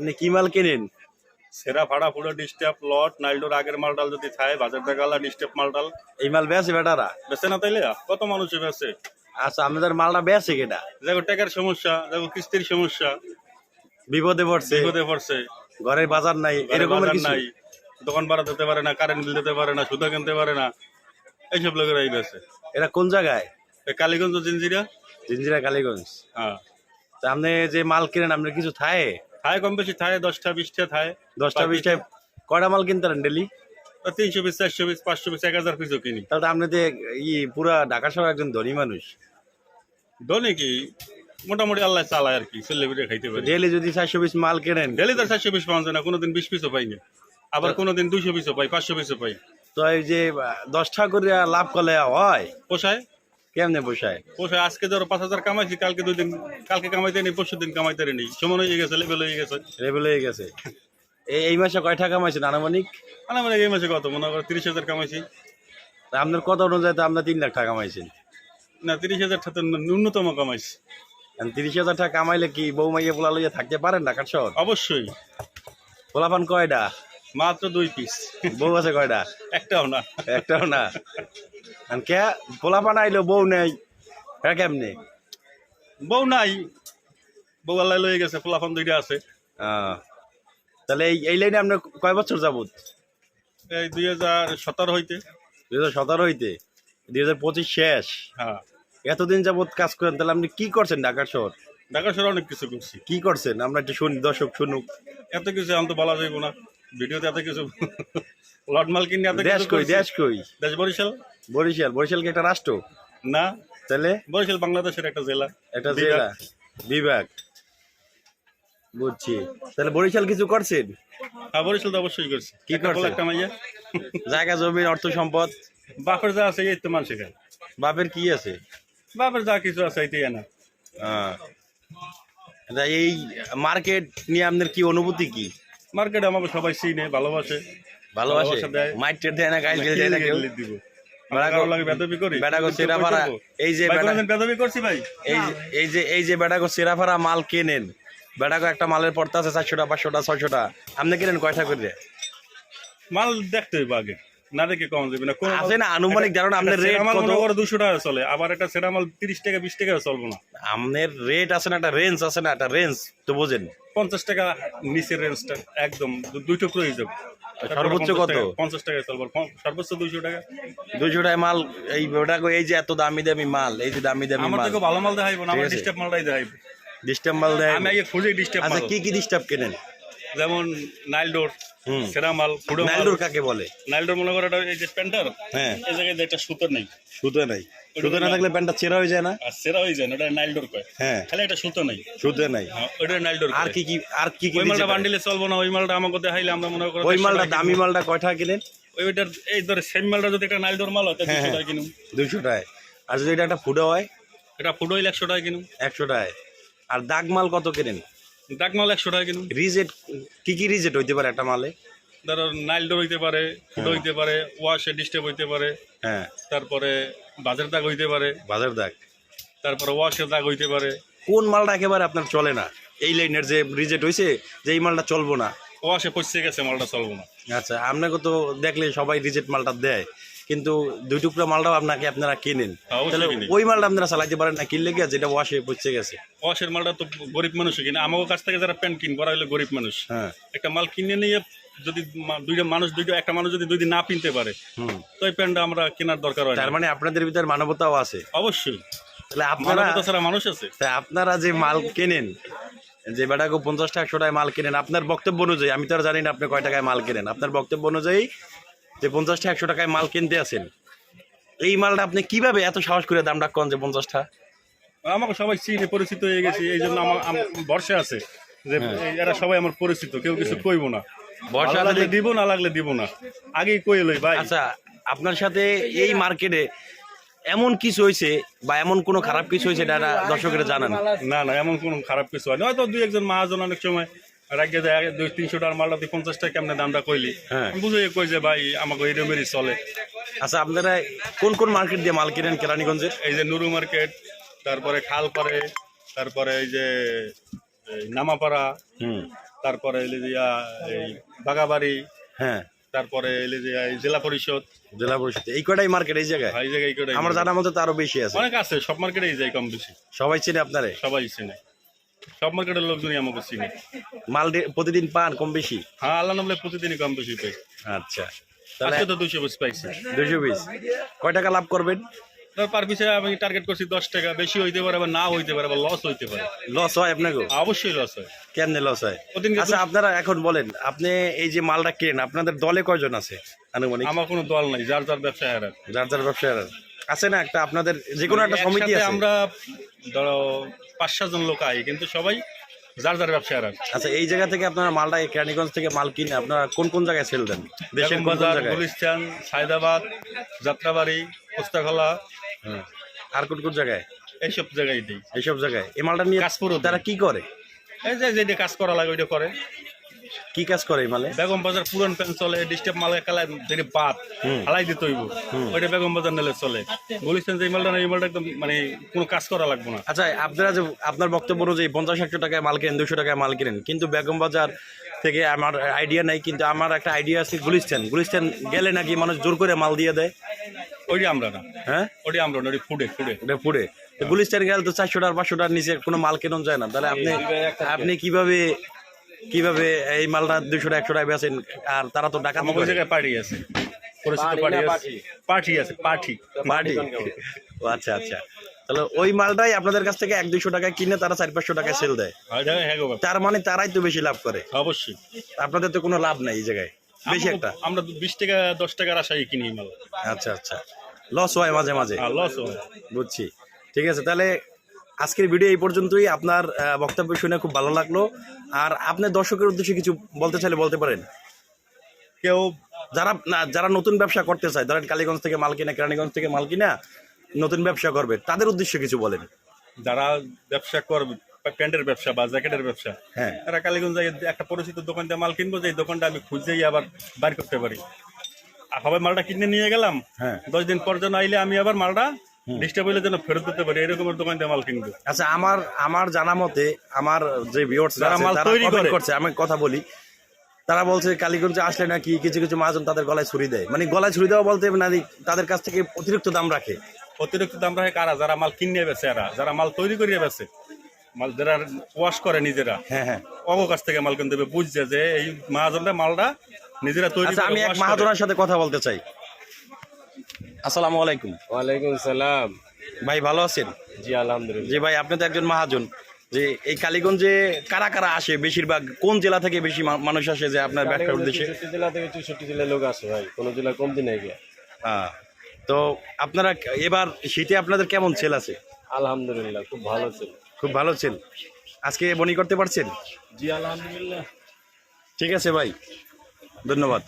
আপনি কি মাল কেনেন? সেরা ভাড়া পুরো ডিস্টার্ব লট নাইলডোর আগের মালটাল যদি থাকে বাজার টাকালা ডিস্টার্ব মালটাল এই মাল বেছে বেটারা? বেছে না তাইলে? কত মানুষ বেছে আচ্ছা আপনাদের মালটা বেছে কেটা দেখো টাকার সমস্যা দেখো কিস্তির সমস্যা। বিপদে পড়ছে। বিপদে পড়ছে। ঘরের বাজার নাই এরকম নাই। দোকান ভাড়া দিতে পারে না কারেন্ট বিল দিতে পারে না সুতা কিনতে পারে না। এইসব লোকের এই বেছে এটা কোন জায়গায়? কালীগঞ্জ জিঞ্জিরা জিঞ্জিরা কালীগঞ্জ। হ্যাঁ। আপনি যে মাল কিনেন আপনার কিছু থায় থায় কম বেশি থায় দশটা বিশটা থায় দশটা বিশটা কয়টা মাল কিনতেন ডেলি তিনশো পিস চারশো পিস পাঁচশো পিস এক হাজার পিসও কিনি। তাহলে আপনি তো ই পুরা ঢাকা শহর একজন ধনী মানুষ। ধনে কি? মোটামুটি আল্লাহ চালায় আর কি সেলিব্রিটি খাইতে পারি। ডেলি যদি চারশো পিস মাল কেনেন? ডেলি তো চারশো পিস পাওয়া যায় না কোনোদিন বিশ পিসও পাই না। আবার কোনোদিন দুইশো পিসও পাই পাঁচশো পিসও পাই। তো এই যে দশটা করে লাভ করলে হয়? পোষায়? কেমনে পোষায়? পোষায় আজকে ধরো পাঁচ হাজার কামাইছি কালকে দুই দিন কালকে কামাইতে নেই পরশু দিন কামাইতে নেই। সমান হয়ে গেছে লেভেল হয়ে গেছে। লেভেল হয়ে গেছে। এই এই মাসে কয় টাকা কামাইছেন আনুমানিক? মানে এই মাসে কত? মনে করো তিরিশ হাজার কামাইছি। আপনার কত অনুযায়ী তো আপনার তিন লাখ টাকা কামাইছেন? না তিরিশ হাজার টাকা ন্যূনতম কামাইছি। তিরিশ হাজার টাকা কামাইলে কি বউ মাইয়া পোলা লইয়া থাকতে পারেন ঢাকার শহর? অবশ্যই। পোলাপান কয়টা মাত্র দুই পিস বউ আছে কয়টা? একটাও না। একটাও না। আর কে? পোলাপান আইলো বউ নেই। হ্যাঁ কেমনে? বউ নাই। বউ আল্লাহ লয়ে গেছে ফুলাফান দুইটা আছে। তাহলে এই এই লাইনে আপনার কয় বছর যাবত? এই দুই হাজার সতেরো হইতে। দুই হাজার সতেরো হইতে। দুই হাজার পঁচিশ শেষ। হ্যাঁ। এতদিন যাবত কাজ করেন তাহলে আপনি কি করছেন ঢাকার শহর? ঢাকা শহরে অনেক কিছু করছি। কি করছেন? আমরা একটু শুনি দর্শক শুনুক। এত কিছু আমি তো বলা যাইব না। ভিডিওতে এত কিছু লট মাল কিনে এত দেশ কিছু কই দেশ কই? দেশ বরিশাল? বরিশাল বরিশাল কি একটা রাষ্ট্র? না। তাহলে? বরিশাল বাংলাদেশের একটা জেলা। একটা জেলা। বিভাগ। বুঝছি। তাহলে বরিশাল কিছু করছেন? হ্যাঁ বরিশাল তো অবশ্যই করছি। কি করছে? একটা মাইয়া। জায়গা জমির অর্থ সম্পদ? বাপের যা আছে এই তো মানুষ বাপের কি আছে? বাপের যা কিছু আছে এইটাই না আহ, এই মার্কেট নিয়ে আপনার কি অনুভূতি কি? মার্কেটে আমাকে সবাই চিনে ভালোবাসে। ভালোবাসে? দেয়। না গাইল দেয় না কেউ? দিব। এই যে এই যে এই যে সেরাফারা মাল কেনেন? বেটাগো একটা মালের পড়তে আছে চারশোটা পাঁচশোটা ছয়শোটা আপনি কিনেন কয়টা করে মাল দেখতে হইব আগে। না দেখে কম যাবে না। আছে না আনুমানিক জানেন আপনার রেট মাল কত? করো টাকা চলে আবার একটা সেরা মাল টাকা বিশ টাকা চলবো না। আপনার রেট আছে না একটা রেঞ্জ আছে না একটা রেঞ্জ তো বোঝেন। পঞ্চাশ টাকা নিচের রেঞ্জটা একদম দু- দুই টুকরো যাবে সর্বোচ্চ কত? টাকা- পঞ্চাশ টাকা চলবো সর্বোচ্চ দুইশো টাকা। দুইশো টাকা মাল এই এই যে এত দামি দামি মাল এই যে দামি দামি আমার থেকে ভালো মাল দেখাইবো না আমার ডিস্টার্ব মালটাই দেখাইবো। ডিস্টার্ব মাল দেয় আমি আগে খুঁজে ডিস্টার্ব আচ্ছা কি কি ডিস্টার্ব কেনেন? যেমন নাইলডোর হুম। সেরা মাল ফুডো মাল কাকে বলে? নাইলডোর মনে করো এটা এই যে প্যান্টার হ্যাঁ। এই জায়গায় একটা সুতোর নেই। সুতো নাই। সুতো না থাকলে প্যান্টটা ছেঁড়া হয়ে যায় না? আর সেরা হয়ে যায় না ওটা নাইলডোর কয়। হ্যাঁ। খালি একটা সুতো নেই। সুতো নাই। হ্যাঁ, ওটা নাইলডোর আর কি কি আর কি কি ওই মালটা? বান্ডিলে চলবো না ওই মালটা আমাকে দেখাইলে আমরা মনে করো ওই মালটা দামি। মালটা কয়টা কিনেন? ওইটার এই ধরে সেম মালটা যদি একটা নাইলডোর মাল হয় তাহলে হ্যাঁ, দুশো হ্যাঁ। টাকা কিনুম। দুইশো টাকায়। আর যদি এটা একটা ফুটো হয়? এটা ফুটো হইলে একশো টাকা কিনুম। একশো টাকায়। আর দাগ মাল কত কেনেন? ডাক মাল একশো টাকা কিনুম রিজেট কি কি রিজেট হইতে পারে একটা মালে? ধরো নাইলডোর হইতে পারে ফুটো হইতে পারে ওয়াশে ডিস্টার্ব হইতে পারে হ্যাঁ। তারপরে বাজার দাগ হইতে পারে বাজার দাগ। তারপরে ওয়াশের দাগ হইতে পারে। কোন মালটা একেবারে আপনার চলে না? এই লাইনের যে রিজেট হয়েছে যে এই মালটা চলবো না। ওয়াশে পচে গেছে মালটা চলবো না। আচ্ছা আপনাকে তো দেখলে সবাই রিজেট মালটা দেয়। কিন্তু দুই টুকরা মালটাও আপনাকে আপনারা কিনেন। তাহলে ওই মালটা আপনারা চালাইতে পারেন না কিনলে গিয়ে যেটা ওয়াশে পচে গেছে? ওয়াশের মালটা তো গরিব মানুষ কিনে। আমার কাছ থেকে যারা প্যান্ট কিনবো ওরা হলো গরিব মানুষ। হ্যাঁ। একটা মাল কিনে নিয়ে যদি দুইটা মানুষ দুইটা একটা মানুষ যদি দুই দিন না কিনতে পারে তো ওই প্যান্টটা আমরা কেনার দরকার হয় তার মানে আপনাদের ভিতরে মানবতাও আছে। অবশ্যই। তাহলে আপনারা ছাড়া মানুষ আছে। আপনারা যে মাল কেনেন যে বেটাকে পঞ্চাশ টাকা একশো টাকায় মাল কেনেন আপনার বক্তব্য অনুযায়ী আমি তো আর জানি না আপনি কয় টাকায় মাল কেনেন আপনার বক্তব্য অনুযায়ী যে পঞ্চাশ টাকা একশো টাকায় মাল কিনতে আছেন? এই মালটা আপনি কীভাবে এত সাহস করে দামটা কন যে পঞ্চাশ টাকা আমাকে সবাই চিনে পরিচিত হয়ে গেছি এই জন্য আমার আম- ভরসা আছে যে এরা সবাই আমার পরিচিত কেউ কিছু কইবো না। ভরসা লাগলে দিব না লাগলে দিব না। আগেই কই লই ভাই। আচ্ছা আপনার সাথে এই মার্কেটে এমন কিছু হয়েছে বা এমন কোনো খারাপ কিছু হয়েছে এটা দর্শকেরা জানান? না না এমন কোনো খারাপ কিছু হয় না। হয়তো দুই একজন মহাজন অনেক সময় রাখিয়ে দেয় দুই তিনশো টাকার মালটা তুই পঞ্চাশ টাকা কেমনে দামটা কইলি? হ্যাঁ। বুঝে কই যে ভাই আমাকে এই রকমেরই চলে। আচ্ছা আপনারা কোন কোন মার্কেট দিয়ে মাল কিনেন কেরানীগঞ্জের? এই যে নুরু মার্কেট তারপরে খালপাড়ে তারপরে এই যে নামাপাড়া হুম। তারপরে এলে যে এই বাগাবাড়ি হ্যাঁ। তারপরে এলে যে এই জেলা পরিষদ। জেলা পরিষদ। এই কটাই মার্কেট এই জায়গায়? এই জায়গায় করে আমার জানার মতো তো আরও বেশি আছে। অনেক আছে সব মার্কেটেই যায় কম বেশি। সবাই চিনে আপনারে? সবাই চিনে। সব মার্কেটের লোকজনই আমাকে চিনে মাল প্রতিদিন পান কম বেশি? হ্যাঁ আল্লাহ নামলে প্রতিদিনই কম বেশি পাই। আচ্ছা। তাহলে আজকে তো দুশো পিস পাইছি। দুশো পিস। কয় টাকা লাভ করবেন? পার পিছে আমি টার্গেট করছি দশ টাকা। বেশি হইতে পারে আবার না হইতে পারে আবার লস হইতে পারে। লস হয় আপনাকে অবশ্যই লস হয়। কেমনে লস হয়? আচ্ছা আপনারা এখন বলেন আপনি এই যে মালটা কেন আপনাদের দলে কয়জন আছে? আনুমানিক। আমার কোনো দল নাই যার যার ব্যবসা হারার যার যার ব্যবসায়ীরা আছে না একটা আপনাদের যে কোনো একটা সমিতি আছে? আমরা ধরো পাঁচ সাতজন লোক আয় কিন্তু সবাই যার যার ব্যবসা হারার আচ্ছা এই জায়গা থেকে আপনারা মালটা এই কেরানীগঞ্জ থেকে মাল কিনে আপনারা কোন কোন জায়গায় সেল দেন? দেশের বাজার গুলিস্তান সায়দাবাদ যাত্রাবাড়ি পোস্তাখলা। আর কোন কোন জায়গায়? এইসব জায়গায় দিই এইসব জায়গায়। এই মালটা নিয়ে কাজ দেয়। তারা কি করে? এই যে যেটা কাজ করা লাগে ওইটা করে। কি কাজ করে মালে? বেগম বাজার পুরান প্যান চলে ডিস্টার্ব মাল কালায় যেটা বাদ হালাই দিতে হইব। ওইটা বেগম বাজার নিলে চলে। বলিছেন যে মালটা না এই মালটা একদম মানে কোনো কাজ করা লাগবে না। আচ্ছা আপনারা যে আপনার বক্তব্য অনুযায়ী পঞ্চাশ একশো টাকায় মাল কেনেন দুশো টাকায় মাল কেনেন কিন্তু বেগম বাজার থেকে আমার আইডিয়া নাই কিন্তু আমার একটা আইডিয়া আছে গুলিস্তান। গুলিস্তান গেলে নাকি মানুষ জোর করে মাল দিয়ে দেয়? ওইটা আমরা না। হ্যাঁ? ওইটা আমরা না ওইটা ফুডে ফুডে। ওটা তো গুলিস্তান গেলে তো চারশো টাকা পাঁচশো টাকার নিচে কোনো মাল কেনন যায় না। তাহলে আপনি আপনি কীভাবে কীভাবে এই মালটা দুশো টাকা একশো টাকা বেচেন আর তারা তো আমার ওই জায়গায় পার্টি আছে। পরিচিত পার্টি পার্টি আছে। পার্টি। পার্টি আচ্ছা আচ্ছা। তাহলে ওই মালটাই আপনাদের কাছ থেকে এক দুশো টাকায় কিনে তারা চার পাঁচশো টাকায় সেল দেয়। হ্যাঁ। তার মানে তারাই তো বেশি লাভ করে। অবশ্যই। আপনাদের তো কোনো লাভ নাই এই জায়গায়। বেশি একটা। আমরা বিশ টাকা দশ টাকার আশায় কিনি মাল। আচ্ছা আচ্ছা। লস হয় মাঝে মাঝে। লস হয়। বুঝছি। ঠিক আছে তাহলে আজকের ভিডিও এই পর্যন্তই। আপনার বক্তব্য শুনে খুব ভালো লাগল। আর আপনার দর্শকের উদ্দেশ্যে কিছু বলতে চাইলে বলতে পারেন। কেউ যারা না যারা নতুন ব্যবসা করতে চায় ধরেন কালীগঞ্জ থেকে মাল কিনা কেরানীগঞ্জ থেকে মাল কিনা নতুন ব্যবসা করবে তাদের উদ্দেশ্যে কিছু বলেন। যারা ব্যবসা করবে প্যান্টের ব্যবসা বা জ্যাকেটের ব্যবসা হ্যাঁ। তারা কালীগঞ্জে একটা পরিচিত দোকান দিয়ে মাল কিনবো যে এই দোকানটা আমি খুঁজেই আবার বাইর করতে পারি। আর সবাই মালটা কিনে নিয়ে গেলাম। হ্যাঁ। দশ দিন পর যেন আইলে আমি আবার মালটা ডিস্টার্ব যেন ফেরত দিতে পারি এরকমের দোকান দিয়ে মাল কিনবো। আচ্ছা আমার আমার জানা মতে আমার যে ভিউয়ার্স যারা মাল তৈরি করছে আমি কথা বলি। তারা বলছে কালীগঞ্জে আসলে নাকি কিছু কিছু মাজন তাদের গলায় ছুরি দেয়? মানে গলায় ছুরি দেওয়া বলতে না তাদের কাছ থেকে অতিরিক্ত দাম রাখে। অতিরিক্ত দাম রাখে কারা? যারা মাল কিনে বেছে এরা। যারা মাল তৈরি করিয়ে বেছে মাল যারা ওয়াশ করে নিজেরা হ্যাঁ হ্যাঁ। অগো কাছ থেকে মাল কিনতে হবে। বুঝছে যে এই মহাজনটা মালটা নিজেরা তৈরি আচ্ছা আমি এক মাহাজনের সাথে কথা বলতে চাই। আসসালামু আলাইকুম। ওয়ালাইকুম সালাম। ভাই ভালো আছেন? জি আলহামদুলিল্লাহ। জি ভাই আপনি তো একজন মহাজন। যে এই কালীগঞ্জে কারা কারা আসে বেশিরভাগ? কোন জেলা থেকে বেশি মানুষ আসে যে আপনার ব্যবসার উদ্দেশ্যে? জেলা থেকে চৌষট্টি জেলার লোক আসে ভাই। কোনো জেলা কমতি নাই গিয়া হ্যাঁ। তো আপনারা এবার শীতে আপনাদের কেমন সেল আছে? আলহামদুলিল্লাহ খুব ভালো ছিল। খুব ভালো সেল আজকে বনি করতে পারছেন? জি আলহামদুলিল্লাহ। ঠিক আছে ভাই। ধন্যবাদ।